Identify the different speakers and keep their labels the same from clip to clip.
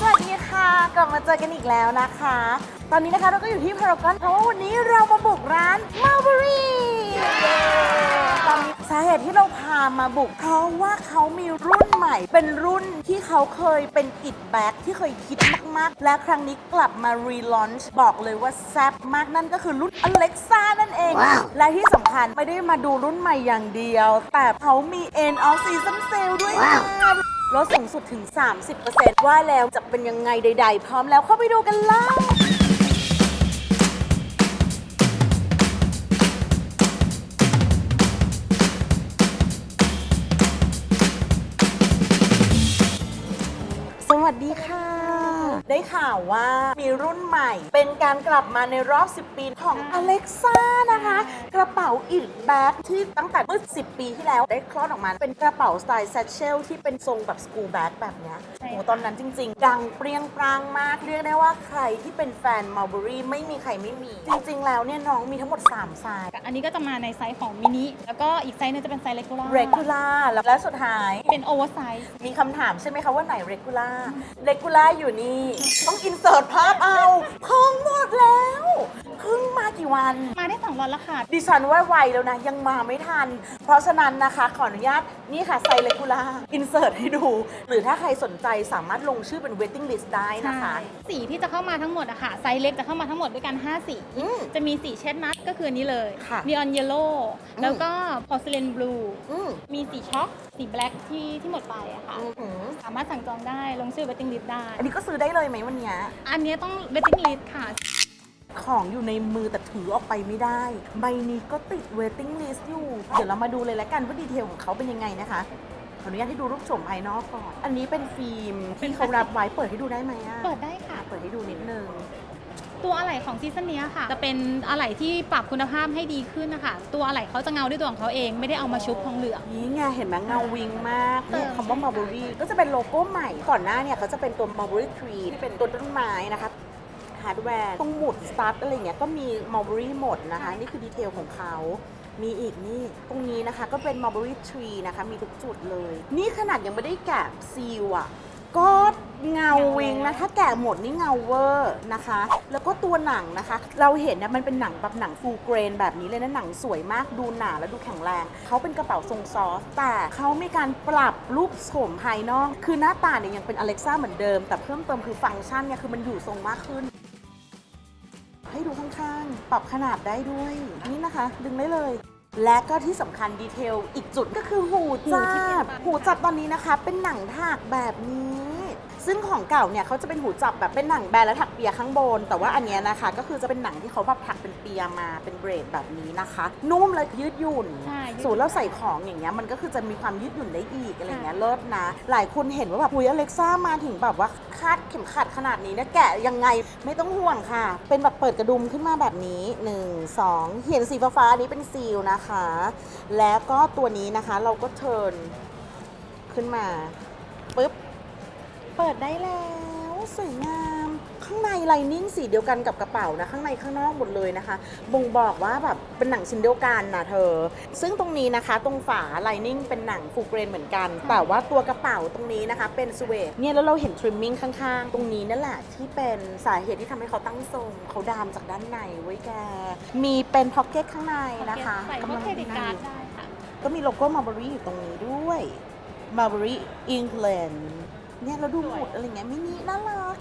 Speaker 1: สวัสดีค่ะ กลับมาเจอกันอีกแล้วนะคะ ตอนนี้นะคะเราก็อยู่ที่พารากอนเพราะว่าวันนี้เรามาบุกร้าน Mulberry ตอนนี้สาเหตุที่เราพามาบุก เพราะว่าเขามีรุ่นใหม่ เป็นรุ่นที่เขาเคยเป็นอิดแบ็กที่เคยคิดมาก ๆ และครั้งนี้กลับมารีลอนช์บอกเลยว่าแซ่บมากนั่นก็คือรุ่น Alexa นั่นเอง และที่สำคัญไม่ได้มาดูรุ่นใหม่อย่างเดียว แต่เขามี end of season sale ด้วยค่ะ ลดสูงสุดถึง 30%ว่าแล้วจะเป็นยังไงใด ๆ พร้อมแล้วเข้าไปดูกันเลยสวัสดีค่ะ ได้ข่าวว่าม รุ่นใหม่ เป็นการกลับมาในรอบ 10 ปีของ Alexa นะคะ กระเป๋าอิดแบ็กที่ตั้งแต่เมื่อ 10 ปีที่แล้ว ได้คลอดออกมา เป็นกระเป๋าสไตล์ s ซ t เชลที่เป็นทรงแบบสกู l แบ็กแบบเนี้ย
Speaker 2: ใช่
Speaker 1: โอ้
Speaker 2: ค่ะ
Speaker 1: ตอนนั้นจริง ๆ ดังเปรี้ยงปรางมาก เรียกได้ว่าใครที่เป็นแฟน Mulberry ไม่มีใครไม่มี จริง ๆ แล้วเนี่ยน้องมีทั้งหมด 3 ไซส์
Speaker 2: อันนี้ก็จะมาในไซส์ของมินิ แล้วก็อีกไซส์หนึงจะเป็นไซส์เล็ก
Speaker 1: regular แล้วและสุดท้าย
Speaker 2: เป็นโอเวอร์ไซส์
Speaker 1: มีคำถามใช่ไหมคะว่าไหน regular regular อยู่นี่ ต้องอินเสิร์ตภาพเอาของหมดแล้วเพิ่งมากี่วัน
Speaker 2: มา 2 วันแล้วค่ะ
Speaker 1: ดิฉันว่าไวแล้วนะ ยังมาไม่ทัน เพราะฉะนั้นนะคะ ขออนุญาตนี่ค่ะไซเลกูล่าอินเสิร์ตให้ดู หรือถ้าใครสนใจสามารถลงชื่อเป็น waiting list ได้นะคะ
Speaker 2: สีที่จะเข้ามาทั้งหมดอะค่ะ ไซส์เล็กจะเข้ามาทั้งหมดด้วยกัน 5 สี
Speaker 1: อืม
Speaker 2: จะมีสีเชดนัทก็คืออันนี้เลย
Speaker 1: ค่ะ
Speaker 2: นีออนเยลโล่
Speaker 1: อืม
Speaker 2: แล้วก็พอ r c เลนบลู
Speaker 1: อืม
Speaker 2: มีสีช็อก สีแบล็กที่ที่หมดไปอะค่ะ
Speaker 1: อื้อหือ
Speaker 2: สามารถสั่งจองได้ลงชื่อ waiting list ได้
Speaker 1: อันนี้ก็ซื้อได้เลยไหมวันเนี้ย
Speaker 2: อันนี้ต้อง waiting list ค่ะ
Speaker 1: ของอยู่ในมือแต่ถือออกไปไม่ได้ ใบนี้ก็ติด waiting list อยู่ เดี๋ยวเรามาดูเลยแล้วกันว่าดีเทลของเขาเป็นยังไงนะคะขออนุญาตให้ดูรูปโฉมภายนอกก่อน อันนี้เป็นฟิล์มที่เขารับไว้เปิดให้ดูได้ไหมอะ
Speaker 2: เปิดได้ค่ะ
Speaker 1: อะ เปิดให้ดูนิดนึง
Speaker 2: ตัวอะไหล่ของซีซั่นนี้ค่ะ จะเป็นอะไหล่ที่ปรับคุณภาพให้ดีขึ้นนะคะตัวอะไหล่เขาจะเงาด้วยตัวของเขาเองไม่ได้เอามาชุบทองเหลือง
Speaker 1: นี่ไงเห็นไหมเงาวิงมาก
Speaker 2: เติ
Speaker 1: เนี่ย
Speaker 2: ม
Speaker 1: คำว่า Mulberry ก็จะเป็นโลโก้ใหม่ ก่อนหน้าเนี่ยเขาจะเป็นตัว Mulberry Tree ที่เป็นตัวต้นไม้นะคะ ฮาร์ดแวร์ตรงหมุดสตาร์ทอะไรเงี้ยก็มี Mulberry หมดนะคะ นี่คือดีเทลของเขามีอีกนี่ ตรงนี้นะคะก็เป็น Mulberry Tree นะคะ มีทุกจุดเลย นี่ขนาดยังไม่ได้แกะซีลอะ ก็เงาวิงนะ ถ้าแกะหมดนี่เงาเวอร์นะคะ แล้วก็ตัวหนังนะคะ เราเห็นนะมันเป็นหนังแบบหนังฟูลเกรนแบบนี้เลยนะหนังสวยมากดูหนาและดูแข็งแรง เขาเป็นกระเป๋าทรงซอฟต์แต่เขามีการปรับรูปโฉมภายนอก คือหน้าตาเนี่ยยังเป็นอเล็กซ่าเหมือนเดิม แต่เพิ่มเติมคือฟังก์ชันเนี่ยคือมันอยู่ทรงมากขึ้น ให้ดูข้างๆ ปรับขนาดได้ด้วย นี่นะคะ ดึงได้เลย และก็ที่สำคัญดีเทลอีกจุดก็คือหูจับ หูจับตอนนี้นะคะ เป็นหนังถากแบบนี้ ซึ่งของเก่าเนี่ยเขาจะเป็นหูจับแบบเป็นหนังแบนและถักเปียข้างบน แต่ว่าอันเนี้ยนะคะ ก็คือจะเป็นหนังที่เขาแบบถักเป็นเปียมาเป็นเบรดแบบนี้นะคะ นุ่มและยืดหยุ่น
Speaker 2: ใช่ยืดหยุ่น
Speaker 1: สูตรเราใส่ของอย่างเงี้ยมันก็คือจะมีความยืดหยุ่นได้อีกอะไรเงี้ยเลิศนะ หลายคนเห็นว่าแบบอุ้ยอเล็กซ่ามาถึงแบบว่าคาดเข็มขัดขนาดนี้นะแกะยังไงไม่ต้องห่วงค่ะ เป็นแบบเปิดกระดุมขึ้นมาแบบนี้1 2เห็นสีฟ้าๆอันนี้เป็นซีลนะคะ แล้วก็ตัวนี้นะคะเราก็เทิร์นขึ้นมาปุ๊บ เปิดได้แล้วสวยงาม ข้างในไลนิ่งสีเดียวกันกับกระเป๋านะ ข้างในข้างนอกหมดเลยนะคะ บ่งบอกว่าแบบเป็นหนังชิ้นเดียวกันนะเธอ ซึ่งตรงนี้นะคะตรงฝาไลนิ่งเป็นหนังฟูลเกรนเหมือนกัน แต่ว่าตัวกระเป๋าตรงนี้นะคะเป็นสเวดเนี่ยแล้วเราเห็นทริมมิ่งข้างๆ ตรงนี้นั่นแหละที่เป็นสาเหตุที่ทำให้เขาตั้งทรงเขาดามจากด้านในไว้ยแก มีเป็นพ็อกเก็ตข้างในนะคะ
Speaker 2: ใส่พวกเครดิตการ์ดได้ค่ะ
Speaker 1: ก็มีโลโก้ Marbury อยู่ตรงนี้ด้วย Marbury England เนี่ยเราดูหมุดอะไรเงี้ยมินิน่ารัก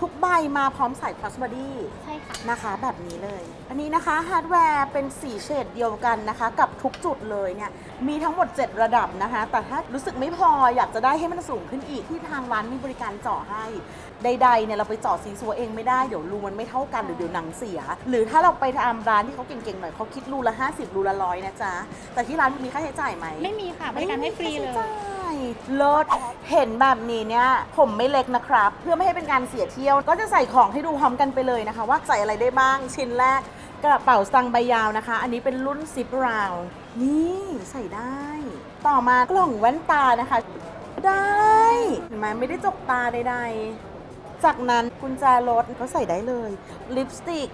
Speaker 1: ทุกใบมาพร้อมใส่ crossbody
Speaker 2: ใช่ค่ะ
Speaker 1: นะคะแบบนี้เลย อันนี้นะคะฮาร์ดแวร์เป็นสีเฉดเดียวกันนะคะ กับทุกจุดเลยเนี่ยมีทั้งหมด 7 ระดับนะคะ แต่ถ้ารู้สึกไม่พออยากจะได้ให้มันสูงขึ้นอีกที่ทางร้านมีบริการเจาะให้ใดๆเนี่ยเราไปเจาะซีซัวเองไม่ได้เดี๋ยวรูมันไม่เท่ากันหรือเดี๋ยวหนังเสีย หรือถ้าเราไปทำร้านที่เขาเก่งๆหน่อยเขาคิดรูละ 50รูละร้อยนะจ๊ะแต่ที่ร้านมีค่าใช้จ่ายไหม
Speaker 2: ไม่มีค่ะบริการให้ฟรีเลยี
Speaker 1: เลิศเห็นแบบนี้เนี่ยผมไม่เล็กนะครับ เพื่อไม่ให้เป็นการเสียเที่ยว ก็จะใส่ของให้ดูพร้อมกันไปเลยนะคะ ว่าใส่อะไรได้บ้างชิ้นแรกกระเป๋าสตังค์ใบยาวนะคะ อันนี้เป็นรุ่นซิปราวนี่ใส่ได้ ต่อมากล่องแว่นตานะคะ ได้เห็นไหมไม่ได้จกตาใดๆ จากนั้นกุญแจรถก็ใส่ได้เลย ลิปสติก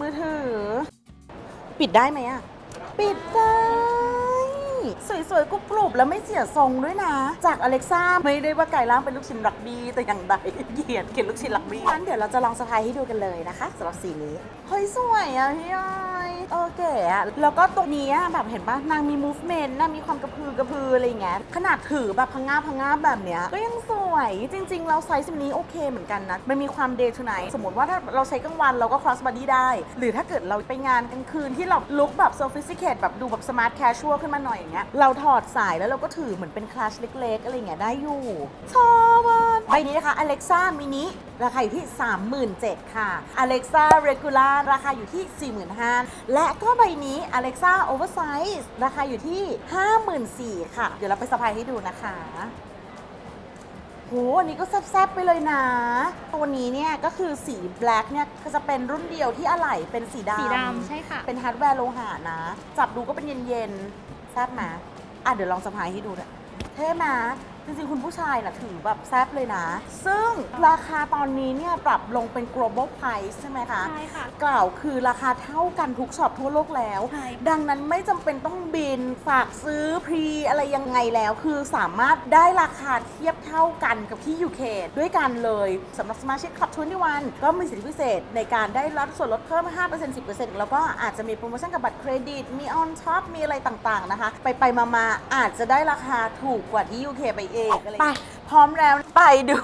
Speaker 1: มือถือ ปิดได้ไหมอะปิดได้ สวยๆกรุบๆแล้วไม่เสียทรงด้วยนะ จากอเล็กซ่าไม่ได้ว่าไก่ล่างเป็นลูกชิ้นรักบี้แต่อย่างใดเกลียดเกลียดลูกชิ้นรักบี้งั้นเดี๋ยวเราจะลองสะพายให้ดูกันเลยนะคะสำหรับสีนี้เฮ้ยสวยอะพี่ออยเออเก๋อะแล้วก็ตรงนี้อะแบบเห็นปะนางมี movement นะมีความกระพือกระพืออะไรอย่างเงี้ยขนาดถือแบบพังงาบพังงาบแบบเนี้ยก็ยังสวยจริง ๆ เราไซส์นี้โอเคเหมือนกันนะมันมีความ day to night สมมติว่าถ้าเราใช้กลางวันเราก็ cross body ได้ หรือถ้าเกิดเราไปงานกลางคืนที่เราลุคแบบ sophisticated แบบดูแบบ smart casual ขึ้นมาหน่อยอย่างเงี้ยเราถอดสายแล้วเราก็ถือเหมือนเป็นคลาสเล็กๆอะไรอย่างเงี้ยได้อยู่ชอบอะใบนี้นะคะ Alexa mini ราคาอยู่ที่ 37,000ค่ะ Alexa regular ราคาอยู่ที่ 45,000และก็ใบนี้ Alexa oversize ราคาอยู่ที่ 54,000ค่ะ เดี๋ยวเราไปสะพายให้ดูนะคะโหอันนี้ก็แซ่บๆไปเลยนะ ตัวนี้เนี่ยก็คือสี black เนี่ยก็จะเป็นรุ่นเดียวที่อะไหล่เป็นสีดำ
Speaker 2: สีดำใช่ค่ะ
Speaker 1: เป็นฮาร์ดแวร์โลหะนะ จับดูก็เป็นเย็นๆแซ่บไหมอะเดี๋ยวลองสะพายให้ดูด้วยเท่ไหม จริงๆ คุณผู้ชายน่ะถือแบบแซ่บเลยนะ ซึ่งราคาตอนนี้เนี่ยปรับลงเป็น global price ใช่ไหมคะ
Speaker 2: ใช่ค่ะ
Speaker 1: กล่าวคือราคาเท่ากันทุกช็อปทั่วโลกแล้ว
Speaker 2: ใช่
Speaker 1: ดังนั้นไม่จำเป็นต้องบินฝากซื้อพรีอะไรยังไงแล้ว คือสามารถได้ราคาเทียบ เท่ากันกับที่ UK ด้วยกันเลยสำหรับสมาชิก Club 21ก็มีสิทธิพิเศษในการได้รับส่วนลดเพิ่ม 5% 10%แล้วก็อาจจะมีโปรโมชั่นกับบัตรเครดิต มีออนท็อปมีอะไรต่างๆนะคะ ไปไปมามาๆอาจจะได้ราคาถูกกว่าที่ UK ไปเองอะไรไปพร้อมแล้วไปดู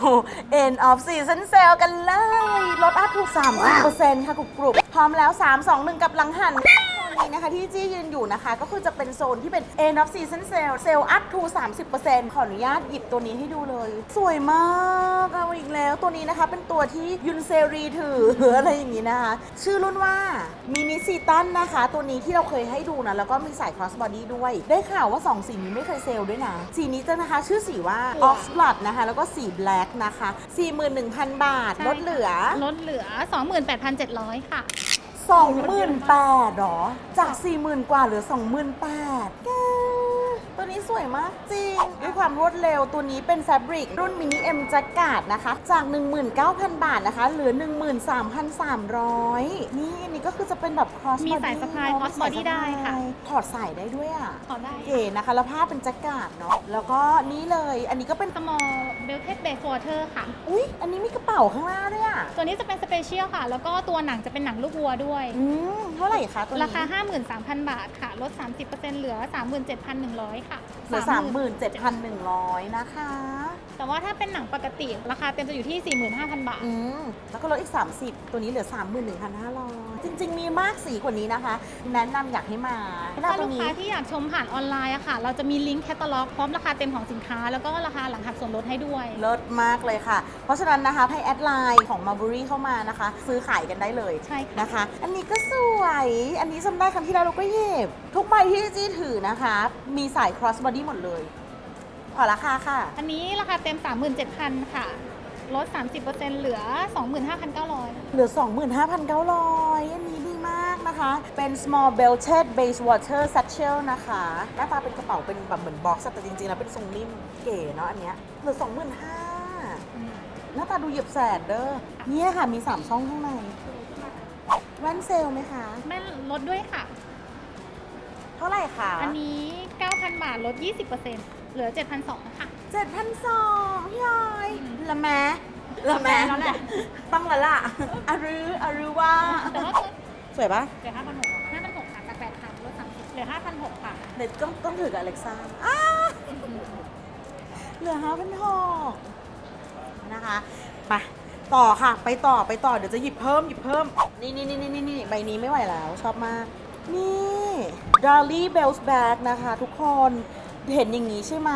Speaker 1: End of Season Sale กันเลย ลดอัพถูก 30%ค่ะกรุบๆพร้อมแล้ว 3 2 1 กับหลังหันตอ นนี้นะคะที่จี้ยืนอยู่นะคะ ก็คือจะเป็นโซนที่เป็น End of Season Sale เซลล์อัพทู30%ขออนุญาตหยิบตัวนี้ให้ดูเลย สวยมากเอาอีกแล้วตัวนี้นะคะเป็นตัวที่ยุนเซรีถืออะไรอย่างนี้นะคะ ชื่อรุ่นว่ามินิซีตันนะคะ ตัวนี้ที่เราเคยให้ดูนะ แล้วก็มีสาย cross body ด้วย ได้ข่าวว่า 2 สีนี้ไม่เคยเซลล์ด้วยนะ สีนี้จะนะคะ ชื่อสีว่า ox blood นะคะ แล้วก็สี black นะคะ 41,000 บาท
Speaker 2: ใช่
Speaker 1: ลดเหลือ
Speaker 2: ลดเหลือ 28,700 ค่ะ
Speaker 1: สองหมื่นแปดหรอ จากสี่หมื่นกว่าเหลือสองหมื่นแปด นี้สวยมากจริง ด้วยความรวดเร็วตัวนี้เป็นแฟบริกรุ่นมินิเอ็มแจ็คกาดนะคะ จาก 19,000 บาทนะคะ เหลือ 13,300 นี่อันนี้ก็คือจะเป็นแบบ cross
Speaker 2: มี
Speaker 1: body
Speaker 2: สายสะพาย
Speaker 1: เนอะ
Speaker 2: cross
Speaker 1: มีสาย
Speaker 2: body ได้ค่ะ
Speaker 1: สพายถอดสายได้ด้วยอะ
Speaker 2: ขอได้
Speaker 1: เก๋นะคะ แล้วผ้าเป็นแจ็คกาดเนาะ แล้วก็นี่เลย อันนี้ก็เป็น
Speaker 2: small belted base water ค่ะ
Speaker 1: อุ๊ย อันนี้มีกระเป๋าข้างหน้าด้วยอะ
Speaker 2: ตัวนี้จะเป็นสเปเชียลค่ะ แล้วก็ตัวหนังจะเป็นหนังลูกวัวด้วย
Speaker 1: อืม เท่าไหร่คะตัวนี้
Speaker 2: ราคา 53,000 บาทค่ะ ลด 30%เหลือ 37,100 ค่ะ
Speaker 1: เหลือ37,100นะคะ
Speaker 2: แต่ว่าถ้าเป็นหนังปกติราคาเต็มจะอยู่ที่ 45,000 บาท
Speaker 1: อืม แล้วก็ลดอีก 30 ตัวนี้เหลือ 31,500 จริง ๆ มีมากสีกว่านี้นะคะ แนะนำอยากให้มา
Speaker 2: ถ้า
Speaker 1: ตั
Speaker 2: ลู
Speaker 1: ว
Speaker 2: ก
Speaker 1: นี้
Speaker 2: ค้าที่อยากชมผ่านออนไลน์อะค่ะ เราจะมีลิงก์แคตตาล็อกพร้อมราคาเต็มของสินค้า แล้วก็ราคาหลังหักส่วนลดให้ด้วย
Speaker 1: เลิศมากเลยค่ะ เพราะฉะนั้นนะคะให้แอดไลน์ของ Marbury เข้ามานะคะ ซื้อขายกันได้เลย
Speaker 2: ใช่ค่ะ
Speaker 1: นะคะ อันนี้ก็สวย อันนี้จำได้ครั้งที่แล้วเราก็เย็บทุกใบที่จี้ถือนะคะ มีสาย cross body หมดเลย ขอราคาค่ะ
Speaker 2: อันนี้ราคาเต็ม 37,000 ค่ะ ลด 30%เหลือ 25,900
Speaker 1: เหลือ 25,900 อันนี้ดีมากนะคะ เป็น small belted base water satchel นะคะ หน้าตาเป็นกระเป๋าเป็นแบบเหมือนบ็อกซ์แต่จริงๆ แล้วเป็นทรงนิ่มเก๋เนาะอันเนี้ย เหลือ 25,000 หน้าตาดูเหยียบแสนเด้อ เนี่ยค่ะมี 3 ช่องข้างในแว่นเซลไหมคะ
Speaker 2: แม่ลดด้วยค่ะ
Speaker 1: เท่าไหร่คะ
Speaker 2: อันนี้ 9,000 บาทลด 20%เหลือ 7,200ค่ะ
Speaker 1: 7,200พี่ออย
Speaker 2: อืม
Speaker 1: ละแม้ละแม้
Speaker 2: แล้วแหละ
Speaker 1: ต้องละล่ะอารืออารือว่า
Speaker 2: แต่ว่า
Speaker 1: สวยปะ
Speaker 2: เหลือ5,600 5,600ค่ะจาก8,000ลด30เหลือ5,600ค่ะ
Speaker 1: เน็ตต้องต้องถือกับอเล็กซ่าอ้าเหลือห้าพันหกนะคะไปต่อค่ะ ไปต่อไปต่อเดี๋ยวจะหยิบเพิ่มหยิบเพิ่ม นี่นี่นี่นี่นี่ใบนี้ไม่ไหวแล้ว ชอบมาก นี่ Darlie Bells Bag นะคะ ทุกคนเห็นอย่างนี้ใช่ไหม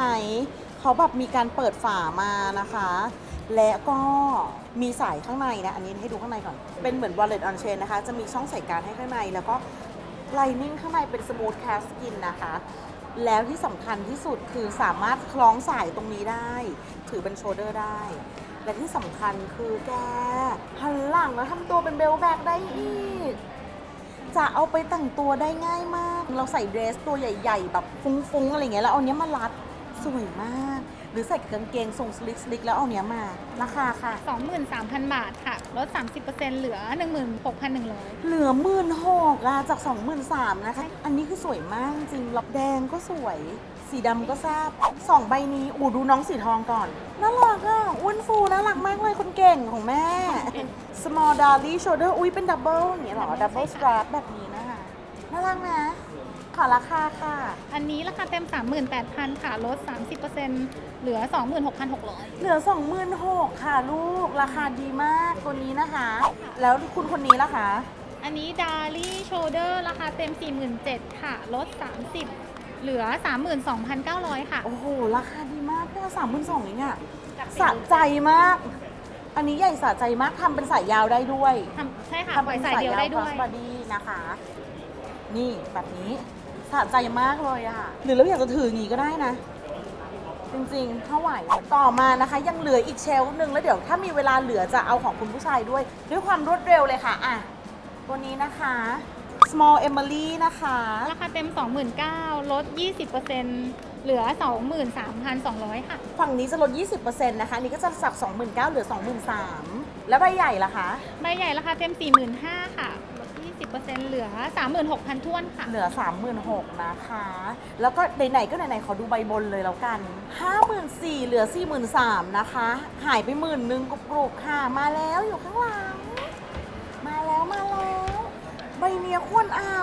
Speaker 1: เขาแบบมีการเปิดฝามานะคะ และก็มีสายข้างในนะ อันนี้ให้ดูข้างในก่อน เป็นเหมือน wallet on chain นะคะ จะมีช่องใส่การดให้ข้างใน แล้วก็ไลนิ่งข้างในเป็น smooth cast skin นะคะ แล้วที่สำคัญที่สุดคือสามารถคล้องสายตรงนี้ได้ ถือเป็นโชเดอร์ได้ และที่สำคัญคือแกหันหลังแล้วทำตัวเป็นเบลแบกได้อีกจะเอาไปแต่งตัวได้ง่ายมาก เราใส่เดรสตัวใหญ่ ๆ แบบฟุ้งๆอะไรเงี้ยแล้วเอาเนี้ยมารัด สวยมาก หรือใส่กับกางเกงทรงสลิกสลิกแล้วเอาเนี้ยมา ราคาค่ะ
Speaker 2: 23,000 บาทค่ะลด 30%เหลือ 16,100
Speaker 1: เหลือหมื่นหกอะจากสองหมื่นสามนะคะ อันนี้คือสวยมากจริงรับแดงก็สวย สีดำก็แซ่บสองใบนี้อูดูน้องสีทองก่อนน่ารักอะอ้วนฟูน่ารักมากเลยคนเก่งของแม่ small dolly shoulder อุ้ยเป็นดับเบิลอย่างเงี้ยเหรอ double strap แบบนี้นะคะน่ารักนะ ขอราคาค่ะ
Speaker 2: อันนี้ราคาเต็ม 38,000 ค่ะ ลด 30%เหลือ 26,600
Speaker 1: เหลือ 26,000ค่ะ ลูก ราคาดีมากตัวนี้นะคะ แล้วคุณคนนี้ล่ะคะ
Speaker 2: อันนี้ดาลี่โชเดอร์ราคาเต็ม 47,000 ค่ะ ลด 30 เหลือ 32,900 ค่ะ
Speaker 1: โอ้โห ราคาดีมากเนี่ยสามหมื่นสองเองอะสะใจมาก อันนี้ใหญ่สะใจมากทำเป็นสายยาวได้ด้วย
Speaker 2: ทำใช่ค่ะ
Speaker 1: ทำ
Speaker 2: ปล่
Speaker 1: เป็
Speaker 2: อย
Speaker 1: น
Speaker 2: สายเดียวได้ด้วย
Speaker 1: บอดี้นะคะ นี่แบบนี้ สะใจมากเลยอะหรือเราอยากจะถืออย่างนี้ก็ได้นะ จริงๆถ้าไหวต่อมานะคะ ยังเหลืออีกเชลฟ์หนึ่งแล้วเดี๋ยวถ้ามีเวลาเหลือจะเอาของคุณผู้ชายด้วย ด้วยความรวดเร็วเลยค่ะอะตัวนี้นะคะ small emily นะคะ
Speaker 2: ราคาเต็ม 29,000ลด 20%เหลือ 23,200 ค่ะ
Speaker 1: ฝั่งนี้จะลด 20%นะคะอันนี้ก็จะสัก 29,000เหลือ 23,000แล้วใบใหญ่ล่ะคะ
Speaker 2: ใบใหญ่ราคาเต็ม 45,000 ค่ะ ลด20%เหลือ 36,000ท้วนค่ะ
Speaker 1: เหลือ 36,000นะคะ แล้วก็ไหนๆก็ไหนๆขอดูใบบนเลยแล้วกัน 54,000เหลือ 43,000นะคะ หายไปหมื่นหนึ่งกรุบๆค่ะ มาแล้วอยู่ข้างหลัง มาแล้วมาแล้ว ใบเนี้ยควรเอา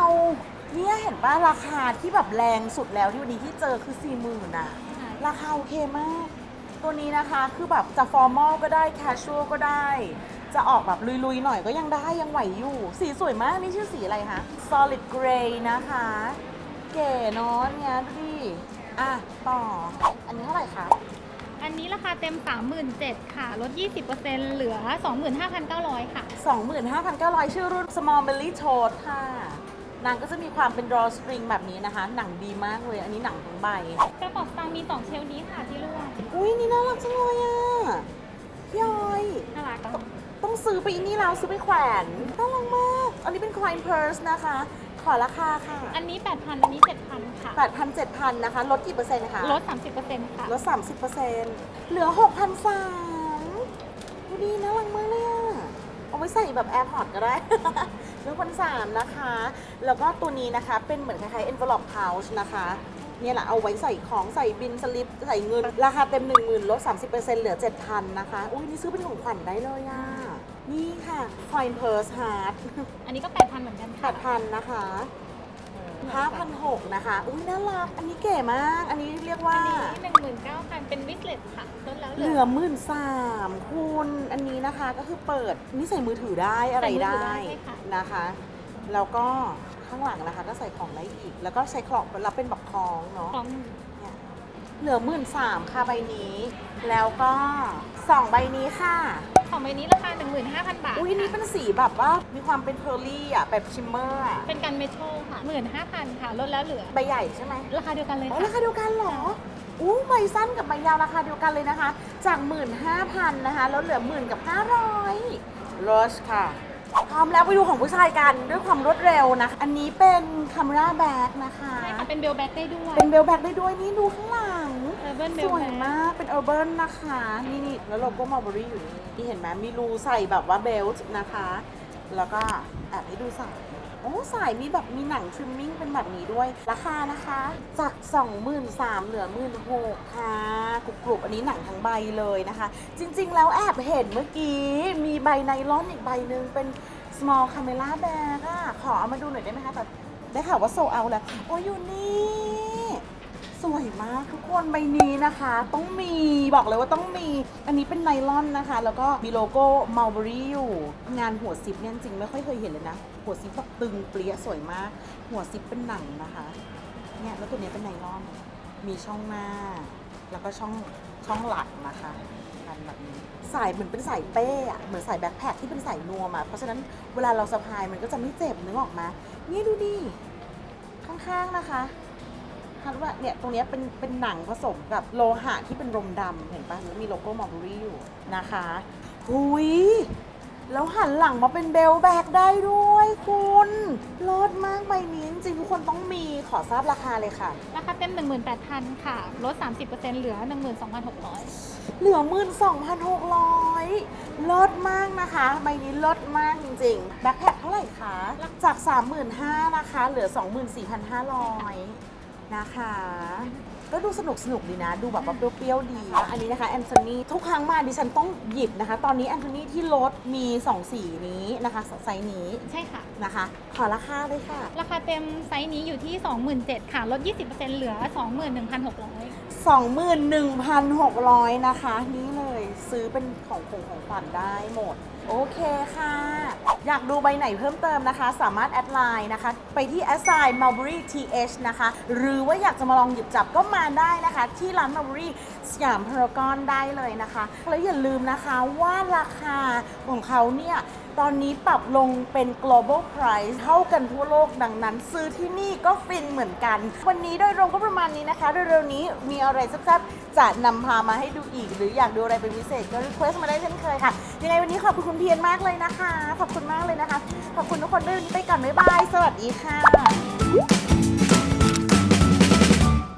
Speaker 1: เนี่ยเห็นป่ะราคาที่แบบแรงสุดแล้วที่วันนี้ที่เจอคือ 40,000น่ะราคาโอเคมาก ตัวนี้นะคะคือแบบจะฟอร์มอลก็ได้แคชชวลก็ได้ จะออกแบบลุยๆหน่อยก็ยังได้ยังไหวอยู่ สีสวยมาก นี่ชื่อสีอะไรคะ solid gray นะคะ เก๋เนาะเนี่ยดูดิอะต่อ อันนี้เท่าไหร่คะ
Speaker 2: อันนี้ราคาเต็ม 37,000ค่ะ ลด 20%เหลือ 25,900 ค่ะ
Speaker 1: 25,900 ชื่อรุ่น small belly tote ค่ะนางก็จะมีความเป็น draw string แบบนี้นะคะ หนังดีมากเลย อันนี้หนังทั้งใบ
Speaker 2: กระเป๋าสตางค์มี 2 เชลนี้ค่ะที่ร่วม
Speaker 1: อุ้ยนี่น่ารักจังเลยอะพี่ออย
Speaker 2: น่ารัก
Speaker 1: ต้องซื้อไปนี่แล้วซื้อไปแขวนน่ารักมาก อันนี้เป็น coin purse นะคะ ขอราคาค่ะ
Speaker 2: อันนี้ 8,000 อันนี้ 7,000 ค่ะ
Speaker 1: 8,000 7,000นะคะ ลดกี่เปอร์เซ็นต์คะ
Speaker 2: ลด 30%ค่ะ
Speaker 1: ลด 30เปอร์เซ็นต์เหลือ 6,300ดูดีน่ารักมากเลยอะเอาไว้ใส่แบบ AirPods ก็ได้เหลือพันสามนะคะ แล้วก็ตัวนี้นะคะเป็นเหมือนคล้ายๆ envelope pouch นะคะ เนี่ยแหละเอาไว้ใส่ของใส่บินสลิปใส่เงิน ราคาเต็ม 10,000ลด30%เหลือ 7,000นะคะ อุ้ยนี่ซื้อเป็นของขวัญได้เลยอะนี่ค่ะ coin purse heart
Speaker 2: อันนี้ก็8,000เหมือนกันค่ะ
Speaker 1: 8,000นะคะ5,600นะคะ อุ้ยน่ารัก อันนี้เก๋มาก อันนี้เรียกว่า
Speaker 2: อันนี้19,000เป็นวิสเลตค่ะลดแล้วเห
Speaker 1: เห
Speaker 2: ลื
Speaker 1: ลื
Speaker 2: อ
Speaker 1: อหมื่นสามคุณอันนี้นะคะก็คือเปิดนี่ใส่มือถือได้อะไร
Speaker 2: ใส่มือ
Speaker 1: ได้
Speaker 2: ถือได้ใช่ค่ะ
Speaker 1: นะคะ แล้วก็ ข้างหลังนะคะ ก็ใส่ของได้อีก แล้วก็ใช้คลอกรับเป็นแบบคล้องเนาะ
Speaker 2: ของ
Speaker 1: เนี่ยเหลือหมื่นสามค่ะใบนี้ แล้วก็สองใบนี้ค่ะ
Speaker 2: ของใบนี้ราคา 15,000 บาท
Speaker 1: อุ้ยนี่เป็นสีแบบว่ามีความเป็นเพอร์ลี่อะ แบบชิมเมอร์อะ
Speaker 2: เป็นกันเมทัลค่ะ 15,000 ค่ะ ลดแล้วเหลือ
Speaker 1: ใบใหญ่ใช่ไหม
Speaker 2: ราคาเดียวกันเลย
Speaker 1: อ๋อ
Speaker 2: ค่ะ
Speaker 1: ราคาเดียวกันเหรอ อู้ใบสั้นกับใบยาวราคาเดียวกันเลยนะคะ จาก 15,000นะคะ แล้วเหลือหมื่นกับ500รสค่ะ พร้อมแล้วไปดูของผู้ชายกันด้วยความรวดเร็วนะ อันนี้เป็นคา m ราแบ็กนะคะ
Speaker 2: ใช่ค่ะเป็นเบลแบ็กได้ด้วย
Speaker 1: เป็นเบลแบ็กได้ด้วยนี่ดูข้างหลัง
Speaker 2: Urban
Speaker 1: ส
Speaker 2: Bell
Speaker 1: วย
Speaker 2: Bag
Speaker 1: มาก เป็นเออร์เบิร์นนะคะ นี่นี่แล้วโลโก้มาร์บอรี่อยู่นี่ที่เห็นไหมมีรูใส่แบบว่าเบลต์นะคะ แล้วก็แอบให้ดูสายโอ้สายมีแบบมีหนังทริมมิ่งเป็นแบบนี้ด้วย ราคานะคะ จาก 23,000เหลือ 16,000ค่ะกรุบกรุบๆอันนี้หนังทั้งใบเลยนะคะ จริงๆ แล้วแอบเห็นเมื่อกี้ มีใบไนลอนอีกใบหนึ่งเป็น small camera bag อะขอเอามาดูหน่อยได้ไหมคะแต่ได้ข่าวว่าโซเอาแล้ว โอ้ยอยู่นี่ สวยมากทุกคนใบนี้นะคะ ต้องมีบอกเลยว่าต้องมี อันนี้เป็นไนลอนนะคะ แล้วก็มีโลโก้ Mulberry อยู่ งานหัวซิปเนี่ยจริงไม่ค่อยเคยเห็นเลยนะ หัวซิปแบบตึงเปรี้ยสวยมาก หัวซิปเป็นหนังนะคะเนี่ยแล้วตัวนี้เป็นไนลอน มีช่องหน้า แล้วก็ช่องช่องหลังนะคะกันแบบนี้ สายเหมือนเป็นสายเป้อะเหมือนสายแบ็คแพคที่เป็นสายนวมอะเพราะฉะนั้นเวลาเราสะพายมันก็จะไม่เจ็บนึกออกมานี่ดูดิข้างๆนะคะคาดว่าเนี่ยตรงนี้เป็นเป็นหนังผสมกับโลหะที่เป็นรมดำเห็นปะแล้วมีโลโก้มอร์บูรี่อยู่นะคะหุยแล้วหันหลังมาเป็นเบลแบกได้ด้วย คุณเลิศมากใบนี้จริงทุกคนต้องมีขอทราบราคาเลยค่ะ
Speaker 2: ราคาเต็ม 18,000 ค่ะ ลด 30%เหลือ 12,600
Speaker 1: เหลือหมื่นสองพันหกร้อยเลิศมากนะคะ ใบนี้เลิศมากจริงๆ แบ็คแพคเท่าไหร่คะ จาก 35,000นะคะ เหลือ 24,500 นะคะ ก็ดูสนุกสนุกดีนะ ดูแบบว่าเปรี้ยวๆดี อันนี้นะคะแอนโทนีทุกครั้งมาดิฉันต้องหยิบนะคะ ตอนนี้แอนโทนีที่รถมี 2 สีนี้นะคะไซส์นี้
Speaker 2: ใช่ค่ะ
Speaker 1: นะคะ ขอราคาเลยค่ะ
Speaker 2: ราคาเต็มไซส์นี้อยู่ที่ 27,000ค่ะ ลด 20%เหลือ 21,600
Speaker 1: 21,600 นะคะ นี่เลยซื้อเป็นของคงของขวัญได้หมด โอเคค่ะ อยากดูใบไหนเพิ่มเติมนะคะ สามารถแอดไลน์นะคะ ไปที่ a s i g n Mulberry TH นะคะ หรือว่าอยากจะมาลองหยิบจับก็มาได้นะคะ ที่ร้าน Mulberry สยามพารากอนได้เลยนะคะ แล้วอย่าลืมนะคะว่าราคาของเขาเนี่ยตอนนี้ปรับลงเป็น global price เท่ากันทั่วโลกดังนั้น ซื้อที่นี่ก็ฟินเหมือนกัน วันนี้โดยรวมก็ประมาณนี้นะคะ เร็วๆนี้มีอะไรแซ่บๆจะนำพามาให้ดูอีก หรืออยากดูอะไรเป็นพิเศษก็ request มาได้เช่นเคยค่ะ ยังไงวันนี้ขอบคุณคุณเพียรมากเลยนะคะ ขอบคุณมากเลยนะคะ ขอบคุณทุกคนด้วยวันนี้ไปก่อนบ๊ายบาย สวัสดีค่ะ